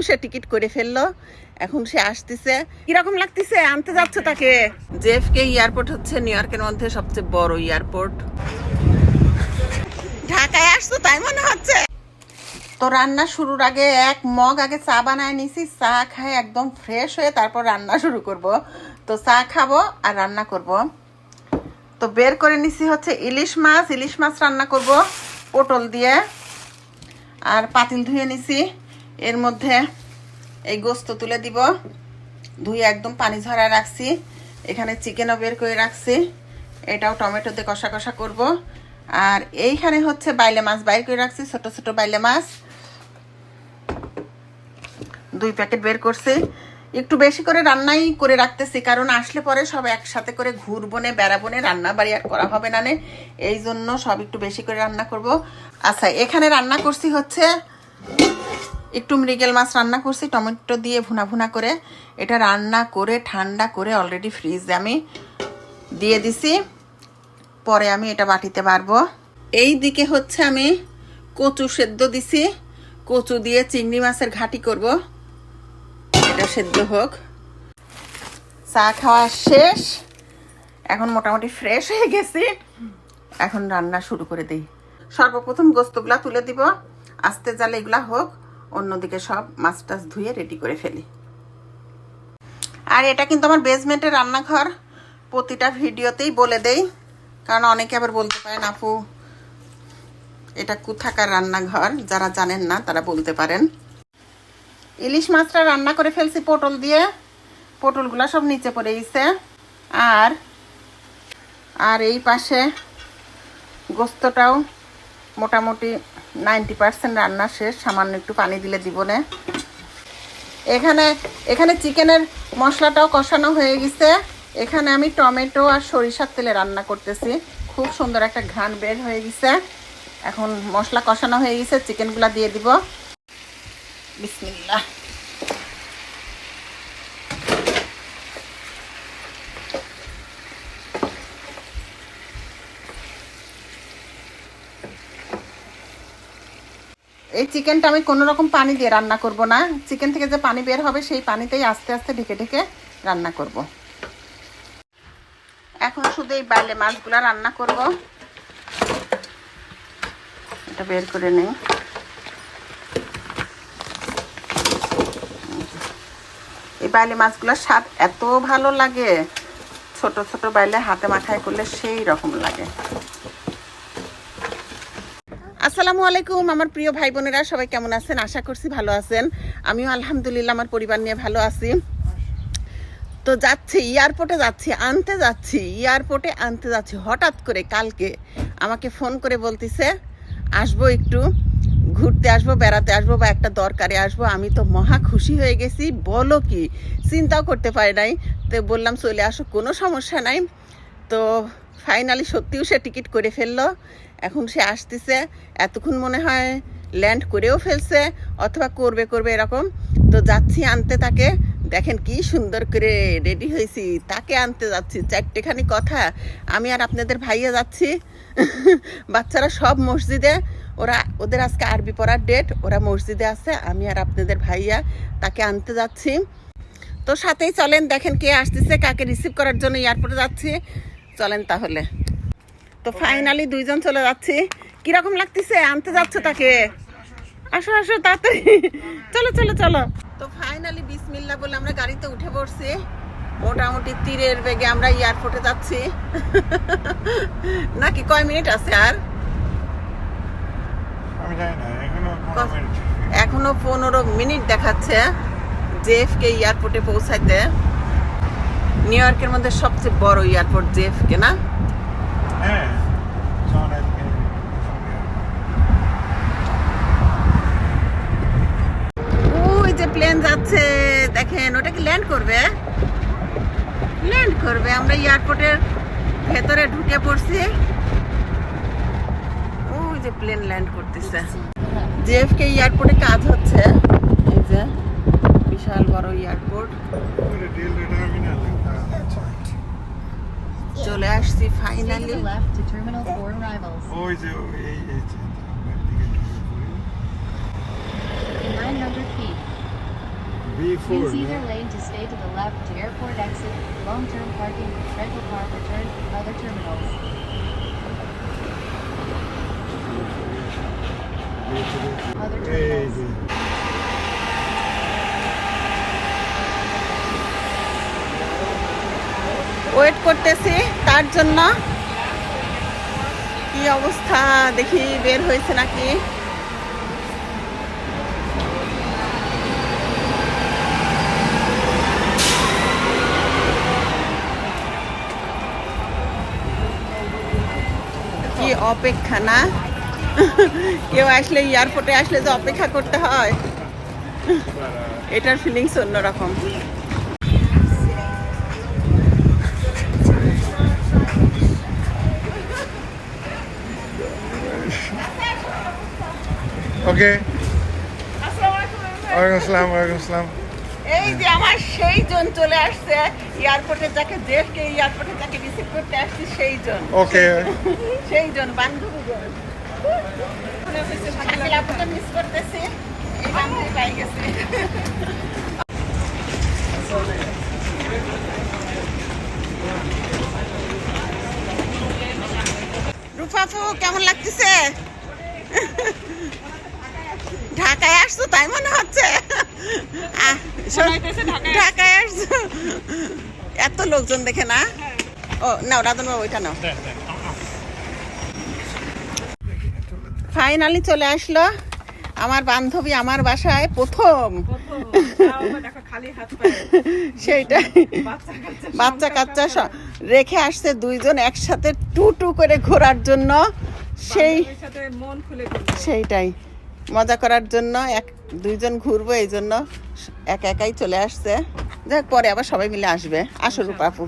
সত্যিও সে ticket করে ফেলল। এখন সে আসতেছে। কীরকম লাগতেছে? আনতে যাচ্ছে তাকে? জেফকে এয়ারপোর্ট হচ্ছে নিউ ইয়র্কের মধ্যে সবচেয়ে বড় এয়ারপোর্ট। ঢাকায় আসতো তাই মনে হচ্ছে? তো রান্না শুরুর আগে এক মগ আগে চা বানায় নিছি। চা খাই একদম ফ্রেশ হয়ে তারপর রান্না শুরু করব। তো চা খাব আর রান্না করব। তো বের করে নিছি হচ্ছে ইলিশ মাছ। ইলিশ মাছ রান্না করব পটল দিয়ে। আর পাতিল ধুয়ে নিছি। এর মধ্যে এই গোস্ত তুলে দিব। ধুয়ে একদম পানি ঝরায় রাখছি। এখানে চিকেনও বের করে রাখছি। এটাও টমেটো দিয়ে কষা কষা করব। আর এইখানে হচ্ছে বাইলে মাছ বাইর করে রাখছি, ছোট ছোট বাইলে মাছ। দুই প্যাকেট বের করছি। একটু বেশি করে রান্নাই করে রাখতেছি, কারণ আসলে পরে সব একসাথে করে ঘুরবনে, বেড়াবনে রান্না বাড়ি আর করা হবে নে। এই জন্য সব একটু বেশি করে রান্না করব। আচ্ছা এখানে রান্না করছি হচ্ছে একটু মৃগেল মাছ রান্না করছি, টমেটো দিয়ে ভুনা ভুনা করে এটা রান্না করে, ঠান্ডা করে অলরেডি ফ্রিজে আমি দিয়ে দিছি। পরে আমি এটা বাটিতে পারব এই দিকে হচ্ছে আমি কচু সেদ্ধ দিছি। কচু দিয়ে চিংড়ি মাছের ঘাটি করব। এটা সেদ্ধ হোক। চা খাওয়া শেষ। এখন মোটামুটি ফ্রেশ হয়ে গেছি। এখন রান্না শুরু করে দিই। সর্বপ্রথম গোস্তগুলা তুলে দিব। আস্তে জালে এগুলা হোক। অন্যদিকে সব মাছ টাছ ধুয়ে রেডি করে ফেলি। আর এটা কিন্তু আমার বেসমেন্টের রান্নাঘর। প্রতিটা ভিডিওতেই বলে দেই, কারণ অনেকে আবার বলতে পারেন, আপু, এটা কোথাকার রান্নাঘর? যারা জানেন না, তারা বলতে পারেন। ইলিশ মাছটা রান্না করে ফেলছি পটল দিয়ে। পটলগুলো সব নিচে পড়ে গেছে। আর আর এই পাশে গোস্তটাও মোটামুটি নাইনটি পার্সেন্ট রান্না শেষ, সামান্য একটু পানি দিলে দিব না। এখানে এখানে চিকেনের মশলাটাও কষানো হয়ে গেছে। এখানে আমি টমেটো আর সরিষার তেলে রান্না করতেছি। খুব সুন্দর একটা ঘ্রাণ বের হয়ে গেছে। এখন মশলা কষানো হয়ে গেছে, চিকেনগুলা দিয়ে দিব। বিসমিল্লাহ। এই চিকেনটা আমি কোনো রকম পানি দিয়ে রান্না করব না। চিকেন থেকে যে পানি বের হবে, সেই পানিতেই আস্তে আস্তে ঢেকে ঢেকে রান্না করব। এখন শুধু এই বাইলে মাছগুলো রান্না করব। এটা বের করে নেই। এই বাইলে মাছগুলোর স্বাদ এত ভালো লাগে। ছোট ছোট বাইলে হাতে মাথায় করলে সেই রকম লাগে। আসসালামু আলাইকুম, আমার প্রিয় ভাই বোনেরা সবাই কেমন আছেন? আশা করছি ভালো আছেন। আমিও আলহামদুলিল্লাহ, আমার পরিবার নিয়ে ভালো আছি। তো যাচ্ছি, এয়ারপোর্টে যাচ্ছি, আনতে যাচ্ছি, এয়ারপোর্টে আনতে যাচ্ছি। হঠাৎ করে কালকে আমাকে ফোন করে বলতিছে, আসব একটু, ঘুরতে আসব, বেড়াতে আসব বা একটা দরকারে আসব। আমি তো মহা খুশি হয়ে গেছি, বলো কি? চিন্তাও করতে পারি নাই। তো বললাম, চলে আসো, কোনো সমস্যা নাই। তো ফাইনালি সত্যিও সে টিকিট করে ফেলল। এখন সে আসতেছে, এতক্ষণ মনে হয় ল্যান্ড করেও ফেলছে, অথবা করবে করবে এরকম। তো যাচ্ছি আনতে তাকে। দেখেন কি সুন্দর করে রেডি হয়েছি। তাকে আনতে যাচ্ছি। চারটেখানি কথা। আমি আর আপনাদের ভাইয়া যাচ্ছি। বাচ্চারা সব মসজিদে। ওরা, ওদের আজকে আরবি পড়ার ডেট ওরা মসজিদে আছে। আমি আর আপনাদের ভাইয়া তাকে আনতে যাচ্ছি। তো সাথেই চলেন। দেখেন কে আসতেছে, কাকে রিসিভ করার জন্য এয়ারপোর্টে যাচ্ছি। চলেন তাহলে। তো ফাইনালি দুইজন চলে যাচ্ছি। কীরকম লাগতেছে? আনতে যাচ্ছে তাকে? আসো আসো তাড়াতাড়ি। চলো চলো চলো। তো ফাইনালি বিসমিল্লা বলে আমরা গাড়িতে উঠে পড়ছি। মোটামুটি তীরের বেগে আমরা এয়ারপোর্টে যাচ্ছি। নাকি কয় মিনিট আছে আর? এখনও পনেরো মিনিট। দেখাচ্ছে জেএফকে এয়ারপোর্টে পৌঁছাইতে। নিউ ইয়র্কের মধ্যে সবচেয়ে বড় এয়ারপোর্ট জেএফকে না? হ্যাঁ জন আজকে সঙ্গে ওই যে প্লেন যাচ্ছে দেখেন ওটা কি ল্যান্ড করবে? ল্যান্ড করবে আমরা এয়ারপোর্টের ভেতরে ঢুকে পড়ছি। ওই যে প্লেন ল্যান্ড করতেছে। জেএফকে এয়ারপোর্টে কাজ হচ্ছে। এই যে বিশাল বড় এয়ারপোর্ট চলে আসছি finally the left to Terminal 4 arrivals. ওই যে এই এই যে আমরা এদিকে ঢুকে পড়ি। In 900 feet, B4 Use either lane to stay to the left to airport exit, long-term parking, rental car return, other terminals. Other terminals. Wait করতেছি তার জন্য কি অবস্থা দেখি বের হয়েছে নাকি কি অপেক্ষা, না? কেউ আসলে এয়ারপোর্টে আসলে যে অপেক্ষা করতে হয়, এটার ফিলিংস অন্যরকম। ওকে ওয়ালাইকুম আসসালাম ওয়ালাইকুম আসসালাম। এই যে আমার সেই জন চলে আসছে এয়ারপোর্টে যাকে দেশকে এয়ারপোর্টে যাকে রিসিভ করতে আসছি সেই জন। ওকে সেই জন বান্ধবী জন। মিস করতেছি এই বান্ধবী পাই গেছে। রূপাপু কেমন লাগতেছে? ঢাকায় আসছো তাই মনে হচ্ছে? ঢাকায়। আসছো? এত লোকজন দেখে না? ও নাও রাধন বাবু ওইটা নাও। ফাইনালি চলে আসলো আমার বান্ধবী আমার বাসায় প্রথম। সেইটাই বাচ্চা কাচ্চা রেখে আসছে দুইজন একসাথে টু টু করে ঘোরার জন্য। সেই সেইটাই। মজা করার জন্য এক, দুইজন ঘুরবো এই জন্য এক একাই চলে আসছে। যাক, পরে আবার সবাই মিলে আসবে। আসো রূপাপু